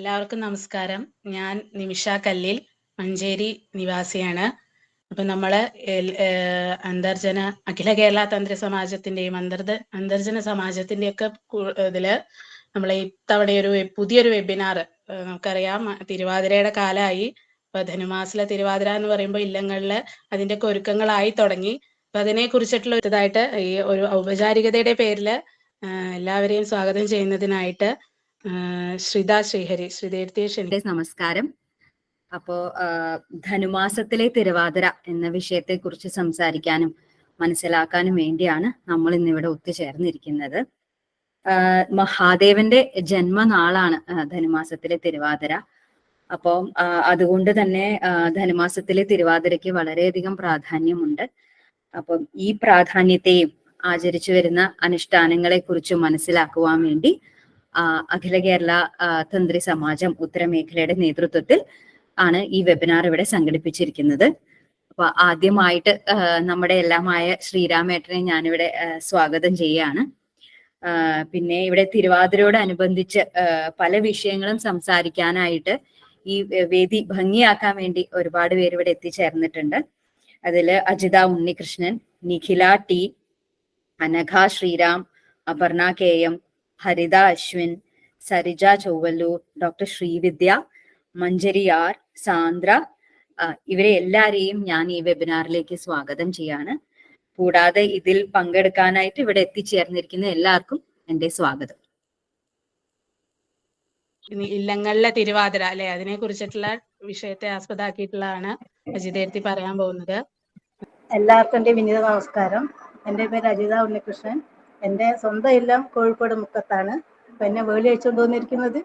എല്ലാവർക്കും നമസ്കാരം. ഞാൻ നിമിഷ കല്ലിൽ മഞ്ചേരി നിവാസിയാണ്. അപ്പൊ നമ്മൾ അന്തർജന അഖില കേരള തന്ത്ര സമാജത്തിന്റെയും അന്തർജ അന്തർജന സമാജത്തിന്റെയൊക്കെ ഇതിൽ നമ്മളെ ഇത്തവണ ഒരു പുതിയൊരു വെബിനാർ നമുക്കറിയാം. തിരുവാതിരയുടെ കാലമായി ഇപ്പൊ ധനുമാസിലെ തിരുവാതിര എന്ന് പറയുമ്പോൾ ഇല്ലങ്ങളിൽ അതിന്റെയൊക്കെ ഒരുക്കങ്ങളായി തുടങ്ങി. അപ്പൊ അതിനെ കുറിച്ചിട്ടുള്ള ഇതായിട്ട് ഈ ഒരു ഔപചാരികതയുടെ പേരിൽ എല്ലാവരെയും സ്വാഗതം ചെയ്യുന്നതിനായിട്ട് ശ്രിത ശ്രീഹരി ശ്രീദേവത്തെ നമസ്കാരം. അപ്പോ ധനുമാസത്തിലെ തിരുവാതിര എന്ന വിഷയത്തെ കുറിച്ച് സംസാരിക്കാനും മനസ്സിലാക്കാനും വേണ്ടിയാണ് നമ്മൾ ഇന്നിവിടെ ഒത്തുചേർന്നിരിക്കുന്നത്. മഹാദേവന്റെ ജന്മനാളാണ് ധനുമാസത്തിലെ തിരുവാതിര. അപ്പോ അതുകൊണ്ട് തന്നെ ധനുമാസത്തിലെ തിരുവാതിരയ്ക്ക് വളരെയധികം പ്രാധാന്യമുണ്ട്. അപ്പം ഈ പ്രാധാന്യത്തെയും ആചരിച്ചു വരുന്ന അനുഷ്ഠാനങ്ങളെ കുറിച്ച് മനസ്സിലാക്കുവാൻ വേണ്ടി അഖില കേരള തന്ത്രി സമാജം ഉത്തരമേഖലയുടെ നേതൃത്വത്തിൽ ആണ് ഈ വെബിനാർ ഇവിടെ സംഘടിപ്പിച്ചിരിക്കുന്നത്. അപ്പൊ ആദ്യമായിട്ട് നമ്മുടെ എല്ലാമായ ശ്രീരാമേട്ടനെ ഞാനിവിടെ സ്വാഗതം ചെയ്യാണ്. പിന്നെ ഇവിടെ തിരുവാതിരയോടനുബന്ധിച്ച് പല വിഷയങ്ങളും സംസാരിക്കാനായിട്ട് ഈ വേദി ഭംഗിയാക്കാൻ വേണ്ടി ഒരുപാട് പേര് ഇവിടെ എത്തിച്ചേർന്നിട്ടുണ്ട്. അതിൽ Ajitha Unnikrishnan Nikhila T Anagha Sreeram Aparna K M Haritha Ashwin Sarija Chowallur doctor Sreevidya Manjari R Sandra. ഇവരെ എല്ലാരെയും ഞാൻ ഈ വെബിനാറിലേക്ക് സ്വാഗതം ചെയ്യാണ്. കൂടാതെ ഇതിൽ പങ്കെടുക്കാനായിട്ട് ഇവിടെ എത്തിച്ചേർന്നിരിക്കുന്ന എല്ലാവർക്കും എന്റെ സ്വാഗതം. ഇനി ഇല്ലങ്ങളിലെ തിരുവാതിര അല്ലെ? അതിനെ കുറിച്ചിട്ടുള്ള വിഷയത്തെ ആസ്പദമാക്കിയിട്ടുള്ളതാണ് അജിതേർത്തി പറയാൻ പോകുന്നത്. എല്ലാവർക്കും എന്റെ വിനീത നമസ്കാരം. എന്റെ പേര് അജിത ഉണ്ണികൃഷ്ണൻ. എന്റെ സ്വന്തം എല്ലാം കോഴിക്കോട് മുക്കത്താണ്. അപ്പം എന്നെ വേളി അയച്ചുകൊണ്ട് വന്നിരിക്കുന്നത്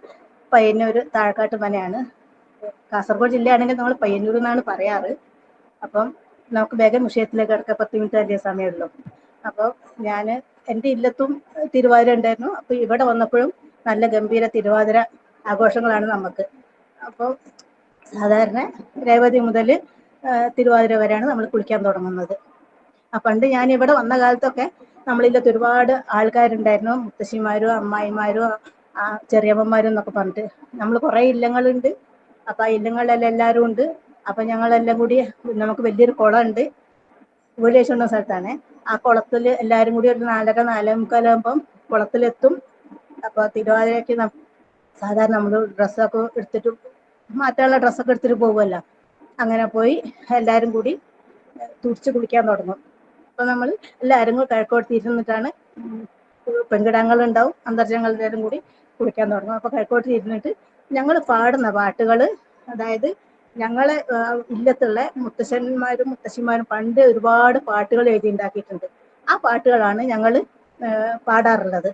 പയ്യന്നൂർ താഴക്കാട്ട് മനയാണ്. കാസർഗോഡ് ജില്ലയാണെങ്കിൽ നമ്മൾ പയ്യന്നൂർ എന്നാണ് പറയാറ്. അപ്പം നമുക്ക് വേഗം വിഷയത്തിലേക്ക് കിടക്കാം. പത്ത് മിനിറ്റ് അല്ലേ സമയമുള്ളൂ. അപ്പോൾ ഞാൻ എന്റെ ഇല്ലത്തും തിരുവാതിര ഉണ്ടായിരുന്നു. അപ്പോൾ ഇവിടെ വന്നപ്പോഴും നല്ല ഗംഭീര തിരുവാതിര ആഘോഷങ്ങളാണ് നമുക്ക്. അപ്പോൾ സാധാരണ രേവതി മുതൽ തിരുവാതിര വരെയാണ് നമ്മൾ കുളിക്കാൻ തുടങ്ങുന്നത്. പണ്ട് ഞാൻ ഇവിടെ വന്ന കാലത്തൊക്കെ നമ്മളില്ലത്ത് ഒരുപാട് ആൾക്കാരുണ്ടായിരുന്നു. മുത്തശ്ശിമാരും അമ്മായിമാരും ചെറിയമ്മമാരും എന്നൊക്കെ പറഞ്ഞിട്ട്. നമ്മൾ കുറേ ഇല്ലങ്ങളുണ്ട്. അപ്പൊ ആ ഇല്ലങ്ങളിലെല്ലാം എല്ലാവരും ഉണ്ട്. അപ്പൊ ഞങ്ങളെല്ലാം കൂടി നമുക്ക് വലിയൊരു കുളം ഉണ്ട് വീടേശുണ്ട സ്ഥലത്താണ്. ആ കുളത്തിൽ എല്ലാവരും കൂടി ഒരു നാലര നാലേ മുക്കാലാകുമ്പം കുളത്തിലെത്തും. അപ്പൊ തിരുവാതിരയ്ക്ക് സാധാരണ നമ്മൾ ഡ്രസ്സൊക്കെ എടുത്തിട്ട് മാറ്റാനുള്ള ഡ്രസ്സൊക്കെ എടുത്തിട്ട് പോകുമല്ലോ അങ്ങനെ പോയി എല്ലാവരും കൂടി തുടിച്ച് കുളിക്കാൻ തുടങ്ങും. അപ്പൊ നമ്മൾ എല്ലാവരും കൂടി കിഴക്കോട്ട് പെൺകിടങ്ങളുണ്ടാവും അന്തർജങ്ങളുടെയും കൂടി കുളിക്കാൻ തുടങ്ങും. അപ്പൊ കിഴക്കോട്ട് ഇരുന്നിട്ട് ഞങ്ങൾ പാടുന്ന പാട്ടുകൾ അതായത് ഞങ്ങളെ ഇല്ലത്തുള്ള മുത്തശ്ശന്മാരും മുത്തശ്ശിമാരും പണ്ട് ഒരുപാട് പാട്ടുകൾ എഴുതി ഉണ്ടാക്കിയിട്ടുണ്ട്. ആ പാട്ടുകളാണ് ഞങ്ങൾ പാടാറുള്ളത്.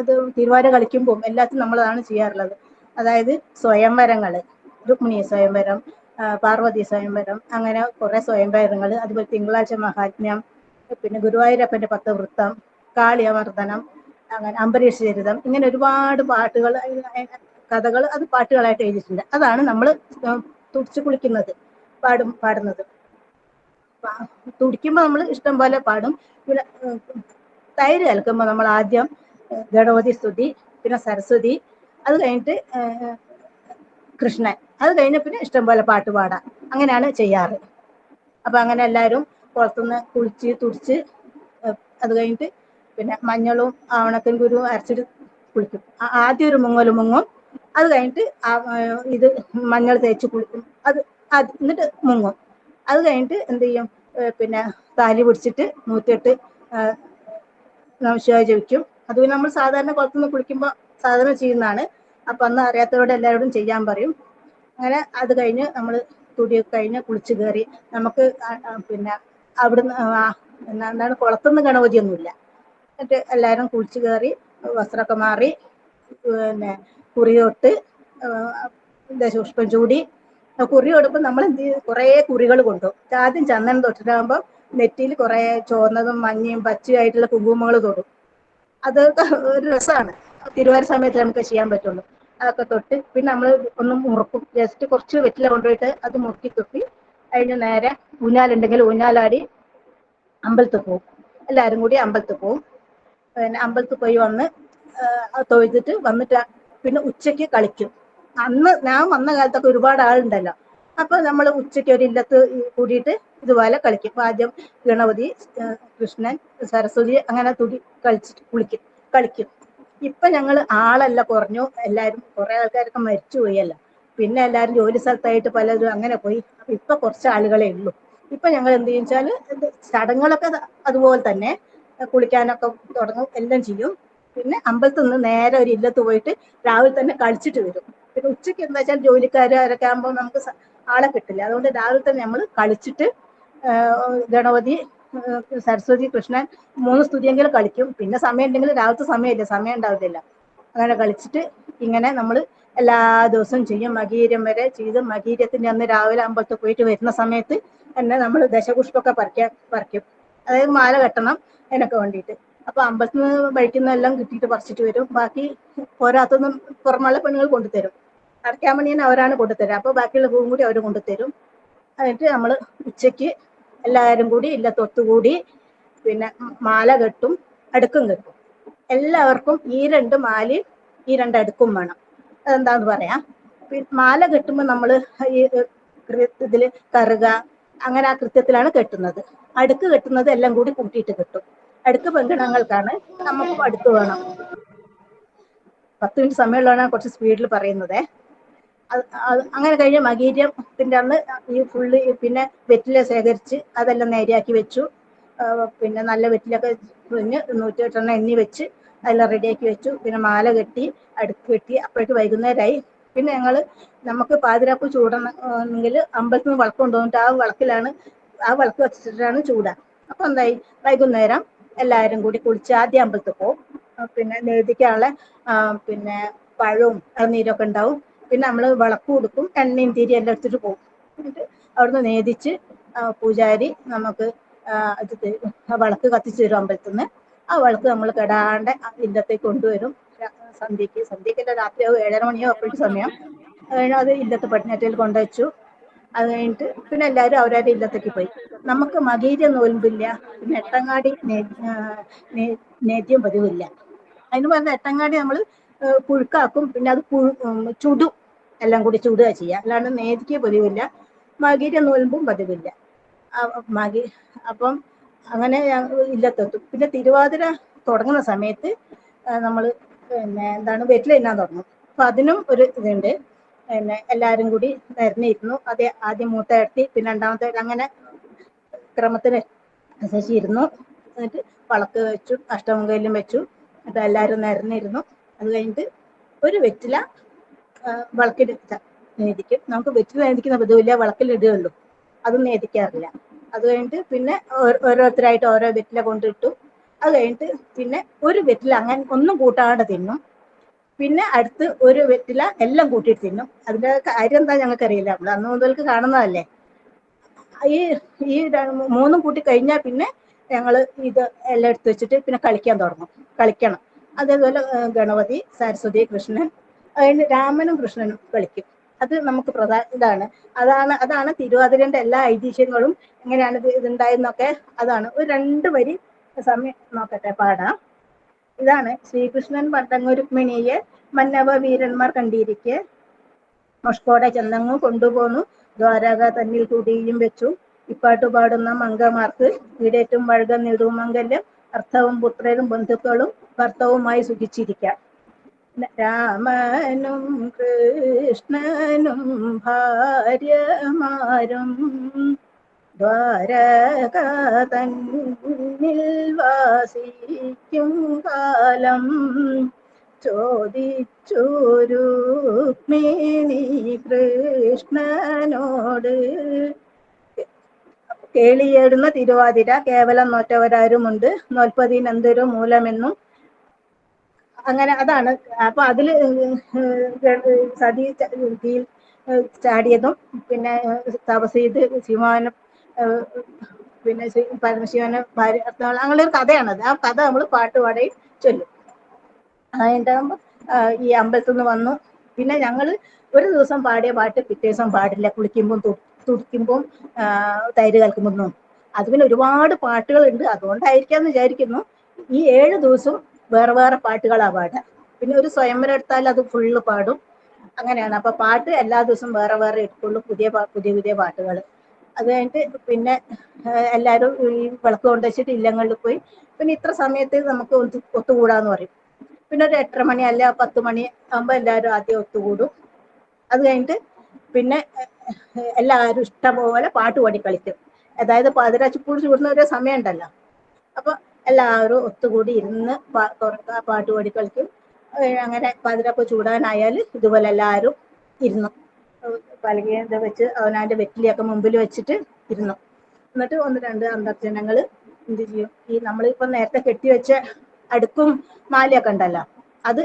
അത് തിരുവാര കളിക്കുമ്പോൾ എല്ലാത്തിനും നമ്മളതാണ് ചെയ്യാറുള്ളത്. അതായത് സ്വയംവരങ്ങൾ രുക്മിണി സ്വയംവരം പാർവതി സ്വയംവരം അങ്ങനെ കുറെ സ്വയംവരങ്ങൾ അതുപോലെ തിങ്കളാഴ്ച മഹാത്മ്യം പിന്നെ ഗുരുവായൂരപ്പന്റെ പത്ത് വൃത്തം കാളിയമർദ്ദനം അങ്ങനെ അംബരീഷ് ചരിതം ഇങ്ങനെ ഒരുപാട് പാട്ടുകൾ കഥകൾ അത് പാട്ടുകളായിട്ട് എഴുതിയിട്ടുണ്ട്. അതാണ് നമ്മൾ തുടിച്ചു കുളിക്കുന്നത് പാടും പാടുന്നത്. തുടിക്കുമ്പോൾ നമ്മൾ ഇഷ്ടം പോലെ പാടും. പിന്നെ തൈര് കലക്കുമ്പോൾ നമ്മൾ ആദ്യം ഗണപതി സ്തുതി പിന്നെ സരസ്വതി അത് കഴിഞ്ഞിട്ട് കൃഷ്ണൻ. അത് കഴിഞ്ഞ പിന്നെ ഇഷ്ടം പോലെ പാട്ട് പാടാം. അങ്ങനെയാണ് ചെയ്യാറ്. അപ്പൊ അങ്ങനെ എല്ലാവരും പുറത്തുനിന്ന് കുളിച്ച് തുടിച്ച് അത് കഴിഞ്ഞിട്ട് പിന്നെ മഞ്ഞളും ആവണക്കൻ കുരു അരച്ചിട്ട് കുളിക്കും. ആദ്യം ഒരു മുങ്ങൽ മുങ്ങും. അത് കഴിഞ്ഞിട്ട് ഇത് മഞ്ഞൾ തേച്ച് കുളിക്കും. അത് അത് എന്നിട്ട് മുങ്ങും. അത് കഴിഞ്ഞിട്ട് എന്ത് ചെയ്യും? പിന്നെ താലി പിടിച്ചിട്ട് നൂറ്റിയെട്ട് നമശിവായ ജപിക്കും. അത് നമ്മൾ സാധാരണ കുളത്തുനിന്ന് കുളിക്കുമ്പോൾ സാധാരണ ചെയ്യുന്നതാണ്. അപ്പൊ അന്ന് അറിയാത്തവരോട് എല്ലാവരോടും ചെയ്യാൻ പറയും. അങ്ങനെ അത് കഴിഞ്ഞ് നമ്മൾ തുടിയൊക്കെ കഴിഞ്ഞ് കുളിച്ച് കയറി. നമുക്ക് പിന്നെ അവിടുന്ന് എന്താണ് കുളത്തുനിന്ന് ഗണപതിയൊന്നുമില്ല. എന്നിട്ട് എല്ലാവരും കുളിച്ചു കയറി വസ്ത്രമൊക്കെ മാറി പിന്നെ കുറി തൊട്ട് ദശപുഷ്പം ചൂടി. കുറി കൊടുക്കുമ്പോൾ നമ്മൾ എന്ത് കുറേ കുറികൾ കൊണ്ടുപോകും ആദ്യം ചന്ദനം തൊട്ടിട്ടാകുമ്പോൾ നെറ്റിയിൽ കുറേ ചുവന്നതും മഞ്ഞയും പച്ചയായിട്ടുള്ള കുങ്കുമങ്ങൾ തൊടും. അതൊക്കെ ഒരു രസമാണ്. തിരുവാര സമയത്ത് നമുക്ക് ചെയ്യാൻ പറ്റുള്ളൂ. അതൊക്കെ തൊട്ട് പിന്നെ നമ്മൾ ഒന്ന് മുറുക്കും. ജസ്റ്റ് കുറച്ച് വെറ്റില കൊണ്ടുപോയിട്ട് അത് മുറുക്കി തുപ്പി കഴിഞ്ഞ് നേരെ ഊഞ്ഞാലുണ്ടെങ്കിൽ ഊഞ്ഞാലാടി അമ്പലത്തിൽ പോകും എല്ലാവരും കൂടി അമ്പലത്തിൽ പോകും പിന്നെ അമ്പലത്തിൽ പോയി വന്ന് തൊഴുതിട്ട് വന്നിട്ട് പിന്നെ ഉച്ചയ്ക്ക് കളിക്കും. അന്ന് ഞാൻ വന്ന കാലത്തൊക്കെ ഒരുപാട് ആളുണ്ടല്ലോ. അപ്പൊ നമ്മൾ ഉച്ചയ്ക്ക് ഒരു ഇല്ലത്ത് കൂടിയിട്ട് ഇതുപോലെ കളിക്കും. ആദ്യം ഗണപതി കൃഷ്ണൻ സരസ്വതി അങ്ങനെ തുടി കളിച്ചിട്ട് കുളിക്കും. കളിക്കും. ഇപ്പൊ ഞങ്ങൾ ആളല്ല കുറഞ്ഞു. എല്ലാരും കുറെ ആൾക്കാരൊക്കെ മരിച്ചു പോയല്ലോ പിന്നെ എല്ലാവരും ജോലി സ്ഥലത്തായിട്ട് പലരും അങ്ങനെ പോയി. ഇപ്പൊ കുറച്ച് ആളുകളെ ഉള്ളൂ. ഇപ്പൊ ഞങ്ങൾ എന്ത് ചെയ്യും വെച്ചാൽ ചടങ്ങുകളൊക്കെ അതുപോലെ തന്നെ കുളിക്കാനൊക്കെ തുടങ്ങും എല്ലാം ചെയ്യും. പിന്നെ അമ്പലത്തിൽ നിന്ന് നേരെ ഒരു ഇല്ലത്ത് പോയിട്ട് രാവിലെ തന്നെ കളിച്ചിട്ട് വരും. പിന്നെ ഉച്ചയ്ക്ക് എന്താ വെച്ചാൽ ജോലിക്കാരൊക്കെ ആകുമ്പോൾ നമുക്ക് ആളെ കിട്ടില്ല. അതുകൊണ്ട് രാവിലെ തന്നെ നമ്മൾ കളിച്ചിട്ട് ഗണപതി സരസ്വതി കൃഷ്ണൻ മൂന്ന് സ്തുതിയെങ്കിലും കളിക്കും. പിന്നെ സമയം ഉണ്ടെങ്കിൽ രാവിലത്തെ സമയമില്ല. സമയം ഉണ്ടാവില്ല അങ്ങനെ കളിച്ചിട്ട് ഇങ്ങനെ നമ്മൾ എല്ലാ ദിവസവും ചെയ്യും. മകീരം വരെ ചെയ്ത് മകീരത്തിന്റെ അന്ന് രാവിലെ അമ്പലത്തിൽ പോയിട്ട് വരുന്ന സമയത്ത് തന്നെ നമ്മൾ ദശപുഷ്പമൊക്കെ പറിക്കാൻ പറിക്കും. അതായത് മാല കെട്ടണം അതിനൊക്കെ വേണ്ടിയിട്ട്. അപ്പൊ അമ്പലത്തിൽ നിന്ന് വഴിക്കുന്ന എല്ലാം കിട്ടിയിട്ട് പറിച്ചിട്ട് വരും. ബാക്കി പോരാത്തൊന്നും പുറമുള്ള പെണ്ണുകൾ കൊണ്ടുതരും. അടയ്ക്കാൻ തന്നെ അവരാണ് കൊണ്ടുതരിക. അപ്പൊ ബാക്കിയുള്ള പൂവും കൂടി അവർ കൊണ്ടുതരും. എന്നിട്ട് നമ്മൾ ഉച്ചയ്ക്ക് എല്ലാവരും കൂടി ഇല്ല തൊത്തുകൂടി പിന്നെ മാല കെട്ടും അടുക്കും കെട്ടും. എല്ലാവർക്കും ഈ രണ്ട് മാൽ ഈ രണ്ട് അടുക്കും വേണം. അതെന്താന്ന് പറയാം? മാല കെട്ടുമ്പോൾ നമ്മൾ ഈ ഇതിൽ കറുക അങ്ങനെ ആ കൃത്യത്തിലാണ് കെട്ടുന്നത്. അടുക്ക് കെട്ടുന്നത് എല്ലാം കൂടി കൂട്ടിയിട്ട് കെട്ടും. അടുക്ക് പെൺകിണങ്ങൾക്കാണ് നമുക്കും അടുക്ക് വേണം. പത്ത് മിനിറ്റ് സമയമുള്ളതാണ് കുറച്ച് സ്പീഡിൽ പറയുന്നത്. അങ്ങനെ കഴിഞ്ഞ മകീര്യത്തിന്റെ അന്ന് ഈ ഫുള്ള് പിന്നെ വെറ്റില ശേഖരിച്ച് അതെല്ലാം നേരെയാക്കി വെച്ചു. പിന്നെ നല്ല വെറ്റിലൊക്കെ പിഴിഞ്ഞ് നൂറ്റിയെട്ടെണ്ണ എണ്ണി വെച്ച് അതെല്ലാം റെഡിയാക്കി വെച്ചു. പിന്നെ മാല കെട്ടി അടുക്ക് കെട്ടി അപ്പോഴേക്ക് വൈകുന്നേരമായി പിന്നെ ഞങ്ങൾ നമുക്ക് പാതിരാപ്പ് ചൂടണമെങ്കിൽ അമ്പലത്തിൽ നിന്ന് വിളക്ക് കൊണ്ടുവന്നിട്ട് ആ വിളക്കിലാണ് ആ വിളക്ക് വെച്ചിട്ടാണ് ചൂടാ. അപ്പൊ എന്തായി? വൈകുന്നേരം എല്ലാവരും കൂടി കുളിച്ച് ആദ്യം അമ്പലത്തിൽ പോകും പിന്നെ നേദിക്കാനുള്ള പിന്നെ പഴവും ഇളനീരൊക്കെ ഉണ്ടാവും. പിന്നെ നമ്മൾ വിളക്ക് കൊടുക്കും എണ്ണയും തിരി എല്ലാം എടുത്തിട്ട് പോകും എന്നിട്ട് അവിടുന്ന് നേദിച്ച് പൂജാരി നമുക്ക് ഇത് തരും. വിളക്ക് കത്തിച്ച് തരും അമ്പലത്തിൽ നിന്ന് ആ വിളക്ക് നമ്മൾ കെടാണ്ട് ഇല്ലത്തേക്ക് കൊണ്ടുവരും. സന്ധ്യക്ക് സന്ധ്യക്കല്ല രാത്രിയാവും ഏഴര മണിയോ അപ്പോഴത്തെ സമയം. അത് കഴിഞ്ഞാൽ അത് ഇല്ലത്ത് പടിഞ്ഞാറ്റയിൽ കൊണ്ടുവച്ചു. അത് കഴിഞ്ഞിട്ട് പിന്നെ എല്ലാവരും അവരവരുടെ ഇല്ലത്തേക്ക് പോയി. നമുക്ക് മകീര നോൽമ്പില്ല പിന്നെ എട്ടങ്ങാടി നേദ്യം പതിവില്ല അതിന് പറഞ്ഞ എട്ടങ്ങാടി നമ്മൾ പുഴുക്കാക്കും. പിന്നെ അത് പുഴു ചുടും. എല്ലാം കൂടി ചുടുക ചെയ്യുക അല്ലാണ്ട് നേദിക്ക് പതിവില്ല. മകീര നോൽമ്പും പതിവില്ല. മകി അപ്പം അങ്ങനെ ഇല്ലത്തെത്തും പിന്നെ തിരുവാതിര തുടങ്ങുന്ന സമയത്ത് നമ്മൾ പിന്നെ എന്താണ് വെറ്റില തിന്നാൻ തുടങ്ങും. അപ്പൊ അതിനും ഒരു ഇതുണ്ട്. പിന്നെ എല്ലാവരും കൂടി നിരന്നിരുന്നു അതേ ആദ്യം മൂത്ത ഇടത്തി പിന്നെ രണ്ടാമത്തെ അങ്ങനെ ക്രമത്തിന് അനുസരിച്ച് ഇരുന്നു. എന്നിട്ട് വളക്ക് വെച്ചു അഷ്ടമുഖയിലും വെച്ചു. എന്നിട്ട് എല്ലാവരും നിരന്നിരുന്നു അത് കഴിഞ്ഞിട്ട് ഒരു വെറ്റില വിളക്കിൽ നേദിക്കും നമുക്ക് വെറ്റില നേദിക്കുന്ന പതിവില്ല വിളക്കിൽ ഇടുകയുള്ളൂ അതും നേദിക്കാറില്ല അത് കഴിഞ്ഞിട്ട് പിന്നെ ഓരോരുത്തരായിട്ട് ഓരോ വെറ്റില കൊണ്ടിട്ടു. അത് കഴിഞ്ഞിട്ട് പിന്നെ ഒരു വെറ്റില അങ്ങനെ ഒന്നും കൂട്ടാണ്ട് തിന്നും. പിന്നെ അടുത്ത് ഒരു വെറ്റില എല്ലാം കൂട്ടിയിട്ട് തിന്നും. അതിന്റെ കാര്യം എന്താ ഞങ്ങൾക്ക് അറിയില്ല നമ്മൾ അന്ന് മുതൽക്ക് കാണുന്നതല്ലേ. ഈ ഈ മൂന്നും കൂട്ടി കഴിഞ്ഞാൽ പിന്നെ ഞങ്ങൾ ഇത് എല്ലാം എടുത്തു വെച്ചിട്ട് പിന്നെ കളിക്കാൻ തുടങ്ങും. കളിക്കണം. അതേപോലെ ഗണപതി സരസ്വതി കൃഷ്ണൻ അതിന് രാമനും കൃഷ്ണനും കളിക്കും. അത് നമുക്ക് പ്രധാന ഇതാണ്. അതാണ് അതാണ് തിരുവാതിരന്റെ എല്ലാ ഐതിഹ്യങ്ങളും എങ്ങനെയാണ് ഇത് ഇതുണ്ടായെന്നൊക്കെ അതാണ്. ഒരു രണ്ട് വരി സമയം നോക്കട്ടെ പാടാം. ഇതാണ് ശ്രീകൃഷ്ണൻ പട്ടങ്ങുരുക്മിണിയെ മന്നവ വീരന്മാർ കണ്ടിരിക്കെ. മുഷ്കോടെ ചെന്നങ്ങു കൊണ്ടുപോന്നു. ദ്വാരക തന്നിൽ കൂടിയും വെച്ചു. ഇപ്പാട്ട് പാടുന്ന മംഗമാർക്ക് ഈടേറ്റും വഴുക നെടുമംഗല്യം അർത്ഥവും പുത്രരും ബന്ധുക്കളും ഭർത്തവുമായി സുഖിച്ചിരിക്കാം. രാമനും കൃഷ്ണനും ഭാര്യമാരും ദ്വാരക തന്നിൽ വാസിക്കും കാലം. ചോദിച്ചൊരു മേനി കൃഷ്ണനോട് കേളിയേടുന്ന തിരുവാതിര കേവലം നോറ്റവരാരുമുണ്ട്. നോൽപ്പതിനെന്തൊരു മൂലമെന്നും അങ്ങനെ അതാണ്. അപ്പൊ അതിൽ സതി ഇതിൽ ചാടിയതും പിന്നെ തപസ് ചെയ്ത് ശിവാനം പിന്നെ പരമശിവനെ ഭാര്യ അങ്ങനെ ഒരു കഥയാണത് ആ കഥ നമ്മൾ പാട്ട് പാടി ചൊല്ലും. അതിന്റെ ഈ അമ്പലത്തിൽ നിന്ന് വന്നു. പിന്നെ ഞങ്ങൾ ഒരു ദിവസം പാടിയ പാട്ട് പിറ്റേ ദിവസം പാടില്ല. കുളിക്കുമ്പോൾ തുടിക്കുമ്പോൾ തൈര് കലക്കുമ്പോൾ അത് പിന്നെ ഒരുപാട് പാട്ടുകളുണ്ട്. അതുകൊണ്ടായിരിക്കാം എന്ന് വിചാരിക്കുന്നു. ഈ ഏഴ് ദിവസവും വേറെ വേറെ പാട്ടുകളാ പാടുക. പിന്നെ ഒരു സ്വയംവരം എടുത്താൽ അത് ഫുള്ള് പാടും. അങ്ങനെയാണ്. അപ്പൊ പാട്ട് എല്ലാ ദിവസവും വേറെ വേറെ എടുക്കുള്ളൂ. പുതിയ പുതിയ പുതിയ പാട്ടുകൾ അത് കഴിഞ്ഞിട്ട് പിന്നെ എല്ലാവരും ഈ വിളക്ക് കൊണ്ടുവച്ചിട്ട് ഇല്ലങ്ങളിൽ പോയി. പിന്നെ ഇത്ര സമയത്ത് നമുക്ക് ഒത്തു ഒത്തുകൂടാന്ന് പറയും. പിന്നെ ഒരു എട്ടര മണി അല്ല പത്ത് മണി ആകുമ്പോൾ എല്ലാവരും ആദ്യം ഒത്തുകൂടും. അത് കഴിഞ്ഞിട്ട് പിന്നെ എല്ലാവരും ഇഷ്ടംപോലെ പാട്ട് പാടി കളിക്കും. അതായത് പാതിരാച്ചിപ്പൂട് ചൂടുന്ന ഒരു സമയം ഉണ്ടല്ലോ അപ്പൊ എല്ലാവരും ഒത്തുകൂടി ഇരുന്ന് പാട്ട് പാടി കളിക്കും. അങ്ങനെ പാതിരപ്പ് ചൂടാനായാൽ ഇതുപോലെ എല്ലാവരും ഇരുന്നു. പലകയും ഇത് വെച്ച് അവനാന്റെ വെറ്റിലൊക്കെ മുമ്പിൽ വെച്ചിട്ട് ഇരുന്നു. എന്നിട്ട് ഒന്ന് രണ്ട് അന്തർജനങ്ങൾ എന്ത് ചെയ്യും? ഈ നമ്മളിപ്പോ നേരത്തെ കെട്ടിവെച്ച അടുക്കും മാലയൊക്കെ ഉണ്ടല്ലോ അത്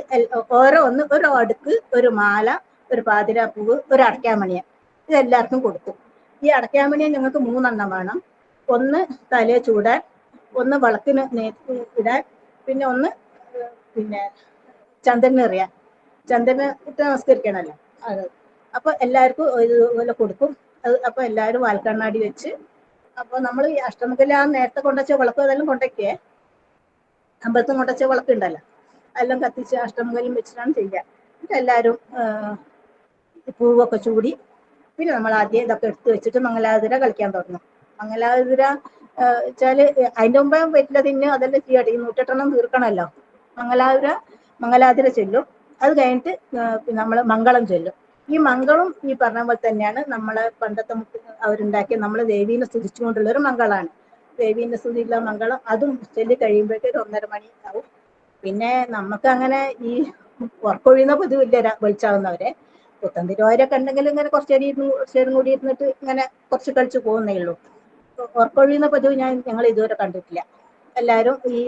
ഓരോ ഒന്ന് ഒരു അടുക്ക് ഒരു മാല ഒരു പാതിരാപ്പൂവ് ഒരു അടയ്ക്കാമണിയ ഇത് എല്ലാവർക്കും കൊടുത്തു. ഈ അടയ്ക്കാമണിയ ഞങ്ങൾക്ക് മൂന്നെണ്ണം വേണം. ഒന്ന് തലയെ ചൂടാൻ ഒന്ന് വളത്തിന് ഇടാൻ പിന്നെ ഒന്ന് പിന്നെ ചന്ദ്രന് എറിയാൻ. ചന്ദ്രന് ഇട്ട് നമസ്കരിക്കണമല്ലോ അപ്പൊ എല്ലാവർക്കും ഇതുപോലെ കൊടുക്കും. അത് അപ്പൊ എല്ലാവരും വാൽക്കണ്ണാടി വെച്ച് അപ്പൊ നമ്മൾ ഈ അഷ്ടമുഖല നേരത്തെ കൊണ്ടുവച്ച വിളക്ക് അതെല്ലാം കൊണ്ടൊക്കെ അമ്പലത്തും കൊണ്ടുവച്ച വിളക്ക് ഉണ്ടല്ലോ. എല്ലാം കത്തിച്ച് അഷ്ടമുഖലും വെച്ചിട്ടാണ് ചെയ്യുക എന്നിട്ട് എല്ലാവരും പൂവൊക്കെ ചൂടി പിന്നെ നമ്മൾ ആദ്യം ഇതൊക്കെ എടുത്ത് വെച്ചിട്ട് മംഗലാതിര കളിക്കാൻ തുടങ്ങും. മംഗലാതിര വെച്ചാൽ അതിന്റെ മുമ്പേ വെറ്റില തിന്ന് അതെല്ലാം ചെയ്യട്ടെ ഈ നൂറ്റെട്ടെണ്ണം തീർക്കണമല്ലോ മംഗലാപുര മംഗലാതിര ചൊല്ലും. അത് കഴിഞ്ഞിട്ട് നമ്മൾ മംഗളം ചൊല്ലും. ഈ മംഗളം ഈ പറഞ്ഞ പോലെ തന്നെയാണ് നമ്മളെ പണ്ടത്തെ അവരുണ്ടാക്കിയ നമ്മൾ ദേവീനെ സ്തുതിച്ചുകൊണ്ടുള്ള ഒരു മംഗളാണ്. ദേവീന്റെ സ്തുതിയുള്ള മംഗളം അതും ചൊല്ലി കഴിയുമ്പോഴേക്കും ഒരു ഒന്നര മണി ആവും. പിന്നെ നമുക്ക് അങ്ങനെ ഈ ഉറക്കൊഴിയുന്ന പതിവില്ല വെളിച്ചാവുന്നവരെ. പുത്തൻ തിരുവാരൊക്കെ ഉണ്ടെങ്കിൽ ഇങ്ങനെ കുറച്ചേരി ഇരുന്ന് കുറച്ചേരും കൂടി ഇരുന്നിട്ട് ഇങ്ങനെ കുറച്ച് കളിച്ച് പോകുന്നേ ഉള്ളൂ. ഉറക്കൊഴിയുന്ന പതിവ് ഞാൻ ഞങ്ങൾ ഇതുവരെ കണ്ടിട്ടില്ല. എല്ലാവരും ഈ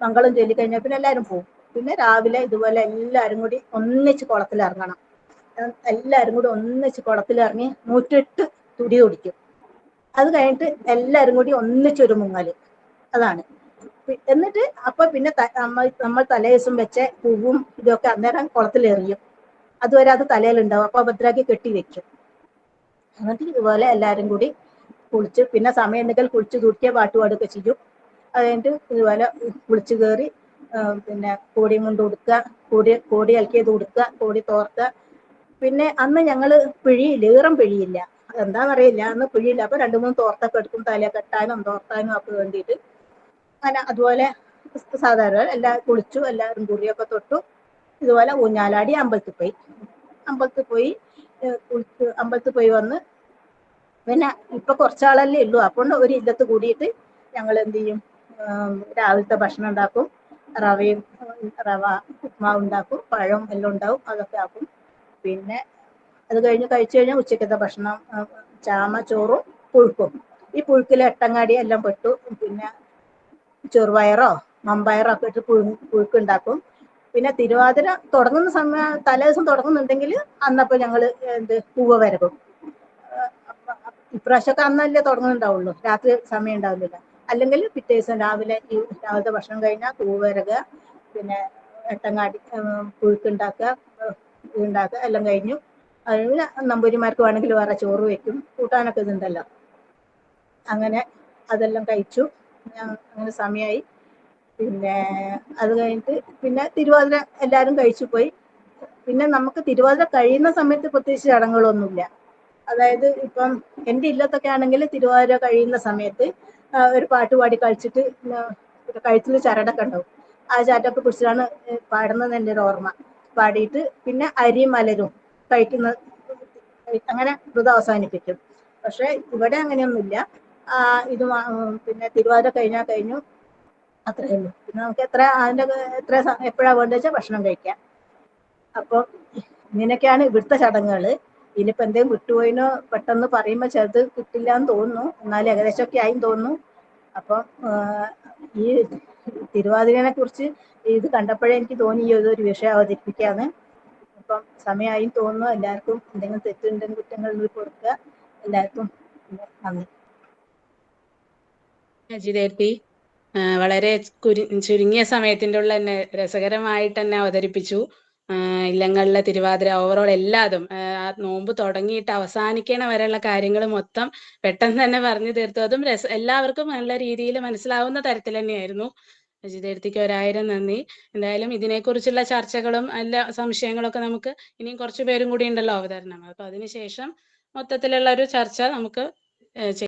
മംഗളം ചൊല്ലി കഴിഞ്ഞാൽ പിന്നെ എല്ലാവരും പോകും പിന്നെ രാവിലെ ഇതുപോലെ എല്ലാവരും കൂടി ഒന്നിച്ച് കുളത്തിൽ ഇറങ്ങണം. എല്ലാവരും കൂടി ഒന്നിച്ച് കുളത്തിൽ ഇറങ്ങി നൂറ്റെട്ട് തുടി കുടിക്കും. അത് കഴിഞ്ഞിട്ട് എല്ലാവരും കൂടി ഒന്നിച്ചൊരു മുങ്ങൽ അതാണ്. എന്നിട്ട് അപ്പൊ പിന്നെ നമ്മൾ നമ്മൾ തലേദിവസം വെച്ച പൂവും ഇതൊക്കെ അന്നേരം കുളത്തിൽ എറിയും. അതുവരെ അത് തലയിലുണ്ടാവും അപ്പൊ ഭദ്രാക്കി കെട്ടി വെക്കും. എന്നിട്ട് ഇതുപോലെ എല്ലാവരും കൂടി കുളിച്ച് പിന്നെ സമയം ഉണ്ടെങ്കിൽ കുളിച്ച് തുടിക്കുക പാട്ട് പാടുകയൊക്കെ ചെയ്യും. അത് കഴിഞ്ഞിട്ട് ഇതുപോലെ കുളിച്ച് കയറി പിന്നെ കോടി കൊണ്ട് കൊടുക്കുക കോടി കോടി അലക്കിയത് കൊടുക്കുക കോടി തോർക്കുക. പിന്നെ അന്ന് ഞങ്ങൾ പിഴിയില്ല ഈറം പിഴിയില്ല. എന്താണെന്നറിയില്ല അന്ന് പിഴിയില്ല. അപ്പൊ രണ്ടു മൂന്ന് തോർത്തൊക്കെ എടുക്കും തല കെട്ടാനും തോർത്താനും ഒക്കെ വേണ്ടിയിട്ട്. അങ്ങനെ അതുപോലെ സാധാരണ എല്ലാ കുളിച്ചു എല്ലാവരും കുറിയൊക്കെ തൊട്ടു. ഇതുപോലെ ഊഞ്ഞാലാടി അമ്പലത്തിൽ പോയി. അമ്പലത്തിൽ പോയി കുളിച്ച് അമ്പലത്തിൽ പോയി വന്ന് പിന്നെ ഇപ്പൊ കുറച്ചാളല്ലേ ഉള്ളൂ. അപ്പോൾ ഒരു ഇല്ലത്ത് കൂടിയിട്ട് ഞങ്ങൾ എന്ത് ചെയ്യും? രാവിലത്തെ ഭക്ഷണം ഉണ്ടാക്കും. റവയും റവ ഉപ്മാവ് ഉണ്ടാക്കും പഴം എല്ലാം ഉണ്ടാവും. അതൊക്കെ ആക്കും. പിന്നെ അത് കഴിഞ്ഞ് കഴിച്ചു കഴിഞ്ഞാൽ ഉച്ചക്കത്തെ ഭക്ഷണം ചാമ ചോറും പുഴുക്കും. ഈ പുഴുക്കിൽ എട്ടങ്ങാടി എല്ലാം പെട്ടു. പിന്നെ ചെറുപയറോ മമ്പയറോ ഒക്കെ ഇട്ട് പുഴു പുഴുക്കുണ്ടാക്കും പിന്നെ തിരുവാതിര തുടങ്ങുന്ന സമയം തലേദിവസം തുടങ്ങുന്നുണ്ടെങ്കിൽ അന്നപ്പോൾ ഞങ്ങൾ എന്ത് പൂവ് വരകും. ഇപ്രാവശ്യമൊക്കെ അന്നല്ലേ തുടങ്ങുന്നുണ്ടാവുള്ളൂ. രാത്രി സമയം ഉണ്ടാവില്ല അല്ലെങ്കിൽ പിറ്റേ ദിവസം രാവിലെ ഈ രാവിലത്തെ ഭക്ഷണം കഴിഞ്ഞാൽ പൂവ് പിന്നെ എട്ടങ്ങാടി പുഴുക്കുണ്ടാക്കുക ഉണ്ടാക്കുക എല്ലാം കഴിഞ്ഞു. അതിന് നമ്പൂരിമാർക്ക് വേണമെങ്കിൽ വേറെ ചോറ് വെക്കും. കൂട്ടാനൊക്കെ ഇതുണ്ടല്ലോ. അങ്ങനെ അതെല്ലാം കഴിച്ചു. അങ്ങനെ സമയമായി പിന്നെ അത് കഴിഞ്ഞിട്ട് പിന്നെ തിരുവാതിര എല്ലാവരും കഴിച്ചു പോയി. പിന്നെ നമുക്ക് തിരുവാതിര കഴിയുന്ന സമയത്ത് പ്രത്യേകിച്ച് ചടങ്ങുകളൊന്നുമില്ല. അതായത് ഇപ്പം എന്റെ ഇല്ലത്തൊക്കെ ആണെങ്കിൽ തിരുവാതിര കഴിയുന്ന സമയത്ത് ഒരു പാട്ട് പാടി കളിച്ചിട്ട് കഴുത്തിൽ ചരടൊക്കെ ഉണ്ടാവും. ആ ചാറ്റൊക്കെ പിടിച്ചിട്ടാണ് പാടുന്നത് എന്റെ ഒരു ഓർമ്മ. പാടിയിട്ട് പിന്നെ അരിയും മലരും കഴിക്കുന്ന അങ്ങനെ വ്രതം അവസാനിപ്പിക്കും. പക്ഷെ ഇവിടെ അങ്ങനെയൊന്നുമില്ല. ഇത് പിന്നെ തിരുവാതിര കഴിഞ്ഞാൽ കഴിഞ്ഞു. അത്രയേ ഉള്ളൂ. പിന്നെ നമുക്ക് എത്ര അതിന്റെ എത്ര എപ്പോഴാണ് വേണ്ടത് വെച്ചാൽ ഭക്ഷണം കഴിക്കാം. അപ്പോൾ ഇങ്ങനെയൊക്കെയാണ് ഇവിടുത്തെ ചടങ്ങുകൾ ഇനിയിപ്പോൾ എന്തെങ്കിലും വിട്ടുപോയിനോ പെട്ടെന്ന് പറയുമ്പോ ചിലത് കിട്ടില്ല എന്ന് തോന്നുന്നു. എന്നാലും ഏകദേശമൊക്കെ ആയി തോന്നുന്നു. അപ്പം ഈ തിരുവാതിരനെ കുറിച്ച് ഇത് കണ്ടപ്പോഴേ എനിക്ക് തോന്നി ഈ ഒരു വിഷയം അവതരിപ്പിക്കാന്ന്. അപ്പം സമയമായി തോന്നുന്നു. എല്ലാവർക്കും എന്തെങ്കിലും തെറ്റുണ്ടെങ്കിൽ കുറ്റങ്ങൾ കൊടുക്കുക. എല്ലാവർക്കും നന്ദി. വളരെ ചുരുങ്ങിയ സമയത്തിന്റെ ഉള്ളിൽ തന്നെ രസകരമായിട്ട് തന്നെ അവതരിപ്പിച്ചു. ഇല്ലങ്ങളിലെ തിരുവാതിര ഓവറോൾ എല്ലാതും ആ, നോമ്പ് തുടങ്ങിയിട്ട് അവസാനിക്കണ വരെയുള്ള കാര്യങ്ങൾ മൊത്തം പെട്ടെന്ന് തന്നെ പറഞ്ഞു തീർത്തു. അതും രസ എല്ലാവർക്കും നല്ല രീതിയിൽ മനസ്സിലാവുന്ന തരത്തിൽ തന്നെയായിരുന്നു. രജിതയെടുത്തിക്ക് ഒരായിരം നന്ദി. എന്തായാലും ഇതിനെക്കുറിച്ചുള്ള ചർച്ചകളും എല്ലാ സംശയങ്ങളൊക്കെ നമുക്ക് ഇനിയും കുറച്ചു പേരും കൂടി ഉണ്ടല്ലോ അവതരണം. അപ്പൊ അതിനുശേഷം മൊത്തത്തിലുള്ള ഒരു ചർച്ച നമുക്ക്